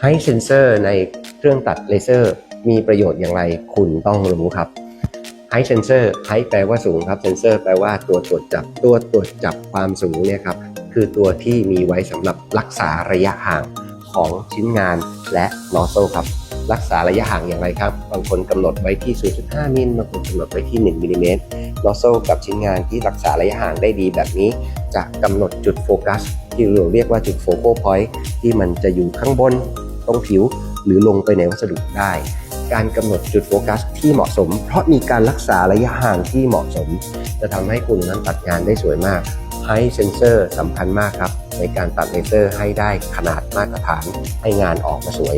ให้เซนเซอร์ในเครื่องตัดเลเซอร์ มีประโยชน์อย่างไรคุณต้องรู้ครับให้เซนเซอร์ให้แปลว่าสูงครับเซนเซอร์แปลว่าตัวตรวจจับตัวตรวจจับความสูงเนี่ยครับคือตัวที่มีไว้สำหรับรักษาระยะห่างของชิ้นงานและนอโซครับรักษาระยะห่างอย่างไรครับ บางคนกำหนดไว้ที่ 0.5 มิลบางคนกำหนดไว้ที่ 1 มิลลิเมตรนอโซกับชิ้นงานที่รักษาระยะห่างได้ดีแบบนี้ จะกำหนดจุดโฟกัส ที่เราเรียกว่าจุดโฟกัสพอยต์ ที่มันจะอยู่ข้างบนตรงผิว หรือลงไปในวัสดุได้ การกำหนดจุดโฟกัสที่เหมาะสม เพราะมีการรักษาระยะห่างที่เหมาะสม จะทำให้คุณนั้นตัดงานได้สวยมากให้เซนเซอร์สำคัญมากครับ ในการตัดเลเซอร์ให้ได้ขนาดมาตรฐานให้งานออกมาสวย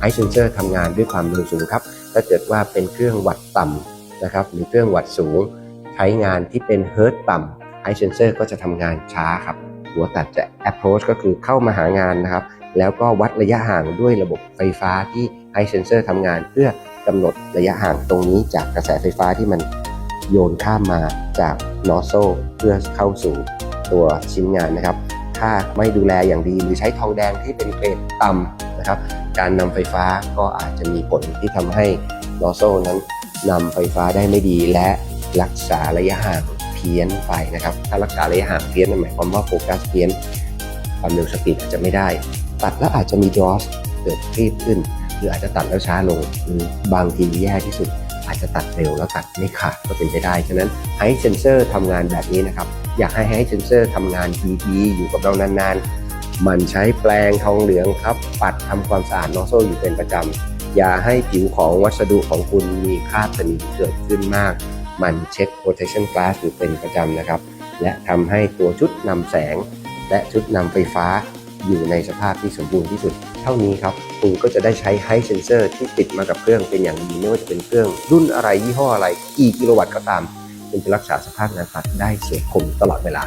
ให้เซนเซอร์ทำงานด้วยความเร็วสูงครับถ้าเกิดว่าเป็นเครื่องวัดต่ำนะครับหรือเครื่องวัดสูง ใช้งานที่เป็นเฮิร์ตต่ำไฮเซนเซอร์ก็จะทำงานช้าครับ หัวตัดจะ approach ก็คือเข้ามาหางานนะครับ แล้วก็วัดระยะห่างด้วยระบบไฟฟ้าที่ไฮเซนเซอร์ทำงาน เพื่อกำหนดระยะห่างตรงนี้จากกระแสไฟฟ้าที่มันโยนข้ามมาจากนอโซเพื่อเข้าสู่ตัวชิ้นงานนะครับ ถ้าไม่ดูแลอย่างดีหรือใช้ทองแดงที่เป็นเกรดต่ำนะครับ การนำไฟฟ้าก็อาจจะมีผลที่ทำให้นอโซนั้นนำไฟฟ้าได้ไม่ดีและรักษาระยะห่าง เพี้ยนไปนะครับ ถ้ารักษาระยะห่างเพี้ยนนั่นหมายความว่าโฟกัสเพี้ยน ความเร็วสปีดอาจจะไม่ได้ ตัดแล้วอาจจะมีดรอสเกิดรีบขึ้น หรืออาจจะตัดแล้วช้าลงหรือบางทีแย่ที่สุด อาจจะตัดเร็วแล้วตัดไม่ขาดก็เป็นไปได้ ฉะนั้นให้เซนเซอร์ทำงานแบบนี้นะครับ อยากให้ให้เซนเซอร์ทำงานดีๆอยู่กับเรานานๆ มันใช้แปลงทองเหลืองครับ ปัดทำความสะอาดนอโซอยู่เป็นประจำอย่าให้ผิวของวัสดุของคุณมีคราบสนิมเกิดขึ้นมาก มันเช็ค protection glass อยู่เป็นประจำนะครับ และทำให้ตัวชุดนำแสง และชุดนำไฟฟ้าอยู่ในสภาพที่สมบูรณ์ที่สุด เท่านี้ครับคุณก็จะได้ใช้ไฮเซนเซอร์ที่ติดมากับเครื่องเป็นอย่างดีไม่ว่าจะเป็นเครื่องรุ่นอะไรยี่ห้ออะไรกี่กิโลวัตต์ก็ตามคุณจะรักษาสภาพงานตัดได้สวยคมตลอดเวลา